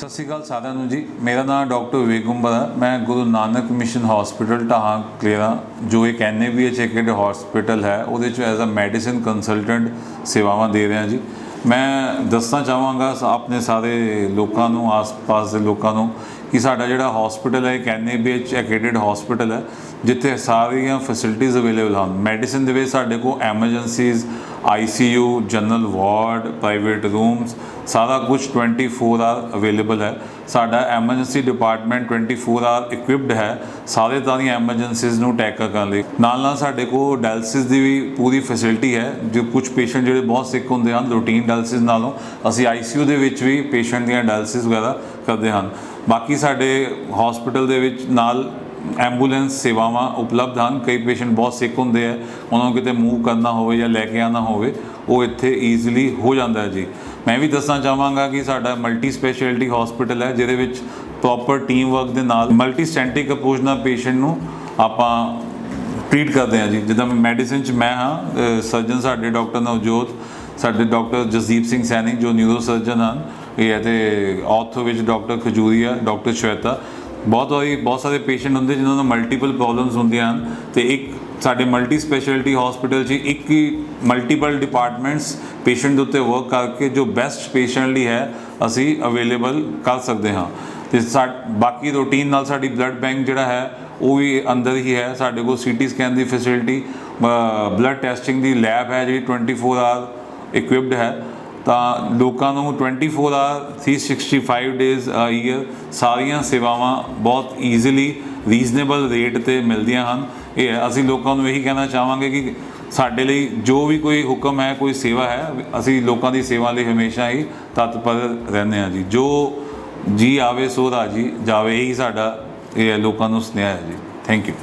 ਸਤਿ ਸ਼੍ਰੀ ਅਕਾਲ ਸਾਰਿਆਂ ਨੂੰ ਜੀ। ਮੇਰਾ ਨਾਮ ਡਾਕਟਰ ਵਿਵੇਕ ਗੁੰਬਰ ਹੈ। ਮੈਂ ਗੁਰੂ ਨਾਨਕ ਮਿਸ਼ਨ ਹਸਪੀਟਲ ਢਾਹਾਂ ਕਲੇਰਾ, ਜੋ ਇੱਕ ਐਨਏਬੀਐਚ ਐਕਡ ਹਸਪੀਟਲ ਹੈ, ਉਹਦੇ ਚ ਐਜ਼ ਅ ਮੈਡੀਸਿਨ ਕੰਸਲਟੈਂਟ ਸੇਵਾਵਾਂ ਦੇ ਰਿਹਾ ਜੀ। ਮੈਂ ਦੱਸਣਾ ਚਾਹਾਂਗਾ ਸ- ਆਪਣੇ ਸਾਰੇ ਲੋਕਾਂ ਨੂੰ, ਆਸ-ਪਾਸ ਦੇ ਲੋਕਾਂ ਨੂੰ ਕਿ ਸਾਡਾ ਜਿਹੜਾ ਹਸਪੀਟਲ ਹੈ, ਇੱਕ ਐਨਏਬੀਐਚ ਐਕ੍ਰੈਡਿਟ ਹਸਪੀਟਲ ਹੈ, ਜਿੱਥੇ ਸਾਰੀਆਂ ਫੈਸਿਲਿਟੀਆਂ ਅਵੇਲੇਬਲ ਹਨ। ਮੈਡੀਸਿਨ ਦੇ ਵਿੱਚ ਸਾਡੇ ਕੋਲ emergencies ICU general ward private rooms ਸਾਰਾ ਕੁਝ 24 ਆਰ ਅਵੇਲੇਬਲ ਹੈ। ਸਾਡਾ ਐਮਰਜੈਂਸੀ ਡਿਪਾਰਟਮੈਂਟ 24 ਆਰ ਇਕਵਿਪਡ ਹੈ, ਸਾਰੇ ਤਰ੍ਹਾਂ ਦੀਆਂ ਐਮਰਜੈਂਸੀਜ਼ ਨੂੰ ਟੈਕਲ ਕਰਨ ਲਈ। ਨਾਲ ਨਾਲ ਸਾਡੇ ਕੋਲ ਡਾਇਲਸਿਸ ਦੀ ਵੀ ਪੂਰੀ ਫੈਸਿਲਿਟੀ ਹੈ, ਜੋ ਕੁਝ ਪੇਸ਼ੈਂਟ ਜਿਹੜੇ ਬਹੁਤ ਸਿੱਕ ਹੁੰਦੇ ਹਨ ਰੂਟੀਨ ਡਾਇਲਸਿਸ ਨਾਲੋਂ, ਅਸੀਂ ਆਈਸੀਯੂ ਦੇ ਵਿੱਚ ਵੀ ਪੇਸ਼ੈਂਟ ਦੀਆਂ ਡਾਇਲਸਿਸ ਵਗੈਰਾ ਕਰਦੇ ਹਨ। ਬਾਕੀ ਸਾਡੇ ਹਸਪੀਟਲ ਦੇ ਵਿੱਚ ਨਾਲ ਐਂਬੂਲੈਂਸ ਸੇਵਾਵਾਂ ਉਪਲਬਧ ਹਨ। ਕਈ ਪੇਸ਼ੈਂਟ ਬਹੁਤ ਸਿੱਕ ਹੁੰਦੇ ਆ। ਉਹਨਾਂ ਨੂੰ ਕਿਤੇ ਮੂਵ ਕਰਨਾ ਹੋਵੇ ਜਾਂ ਲੈ ਕੇ ਆਉਣਾ ਹੋਵੇ, ਉਹ ਇੱਥੇ ਈਜ਼ੀਲੀ ਹੋ ਜਾਂਦਾ ਹੈ ਜੀ। ਮੈਂ ਵੀ ਦੱਸਣਾ ਚਾਹਾਂਗਾ ਕਿ ਸਾਡਾ ਮਲਟੀ ਸਪੈਸ਼ਲਿਟੀ ਹਸਪੀਟਲ ਹੈ, ਜਿਹਦੇ ਵਿੱਚ ਪ੍ਰੋਪਰ ਟੀਮ ਵਰਕ ਦੇ ਨਾਲ ਮਲਟੀ ਸਟੈਂਟਿਕ ਅਪਰੋਚ ਨਾਲ ਪੇਸ਼ੈਂਟ ਨੂੰ ਆਪਾਂ ਟ੍ਰੀਟ ਕਰਦੇ ਹਾਂ ਜੀ। ਜਿੱਦਾਂ ਮੈਡੀਸਿਨ ਚ ਮੈਂ ਹਾਂ ਸਰਜਨ ਸਾਡੇ ਡਾਕਟਰ ਨਵਜੋਤ, ਸਾਡੇ ਡਾਕਟਰ ਜਸਦੀਪ ਸਿੰਘ ਸੈਣੀ ਜੋ ਨਿਊਰੋ ਸਰਜਨ ਹਨ। ਇਹ ਹੈ ਤੇ ਆਰਥੋ ਵਿੱਚ ਡਾਕਟਰ ਖਜੂਰੀਆ ਡਾਕਟਰ ਸ਼ਵੇਤਾ। ਬਹੁਤ ਵਾਰੀ ਬਹੁਤ ਸਾਰੇ ਪੇਸ਼ੈਂਟ ਹੁੰਦੇ ਜਿਨ੍ਹਾਂ ਨੂੰ ਮਲਟੀਪਲ ਪ੍ਰੋਬਲਮਸ ਹੁੰਦੀਆਂ ਹਨ ਤੇ ਇੱਕ ਸਾਡੇ ਮਲਟੀ ਸਪੈਸ਼ਲਿਟੀ ਹਸਪੀਟਲ 'ਚ ਇੱਕ ਹੀ ਮਲਟੀਪਲ ਡਿਪਾਰਟਮੈਂਟਸ ਪੇਸ਼ੈਂਟ ਦੇ ਉੱਤੇ ਵਰਕ ਕਰਕੇ ਜੋ ਬੈਸਟ ਪੇਸ਼ੈਂਟ ਲਈ ਹੈ, ਅਸੀਂ ਅਵੇਲੇਬਲ ਕਰ ਸਕਦੇ ਹਾਂ। ਤੇ ਸਾ, ਬਾਕੀ ਰੂਟੀਨ ਨਾਲ ਸਾਡੀ ਬਲੱਡ ਬੈਂਕ ਜਿਹੜਾ ਹੈ, ਉਹ ਵੀ ਅੰਦਰ ਹੀ ਹੈ। ਸਾਡੇ ਕੋਲ ਸੀਟੀ ਸਕੈਨ ਦੀ ਫੈਸਿਲਿਟੀ ਬਲੱਡ ਟੈਸਟਿੰਗ ਦੀ ਲੈਬ ਹੈ ਜਿਹੜੀ 24 ਆਰ ਇਕਵਿਪਡ ਹੈ। ਤਾਂ ਲੋਕਾਂ ਨੂੰ 24 ਆਰ 365 ਡੇਜ਼ ਅ ਈਅਰ ਸਾਰੀਆਂ ਸੇਵਾਵਾਂ ਬਹੁਤ ਈਜ਼ੀਲੀ ਰੀਜ਼ਨੇਬਲ ਰੇਟ ਤੇ ਮਿਲਦੀਆਂ ਹਨ। ਇਹ ਹੈ, ਅਸੀਂ ਲੋਕਾਂ ਨੂੰ ਇਹੀ ਕਹਿਣਾ ਚਾਹਾਂਗੇ ਕਿ ਸਾਡੇ ਲਈ ਜੋ ਵੀ ਕੋਈ ਹੁਕਮ ਹੈ, ਕੋਈ ਸੇਵਾ ਹੈ, ਅਸੀਂ ਲੋਕਾਂ ਦੀ ਸੇਵਾ ਲਈ ਹਮੇਸ਼ਾ ਹੀ ਤਤਪਰ ਰਹਿੰਦੇ ਹਾਂ ਜੀ। ਜੋ ਜੀ ਆਵੇ, ਸੋ ਰਾਜੀ ਜਾਵੇ, ਇਹੀ ਸਾਡਾ ਇਹ ਹੈ, ਲੋਕਾਂ ਨੂੰ ਸੁਨੇਹਾ ਹੈ ਜੀ। Thank you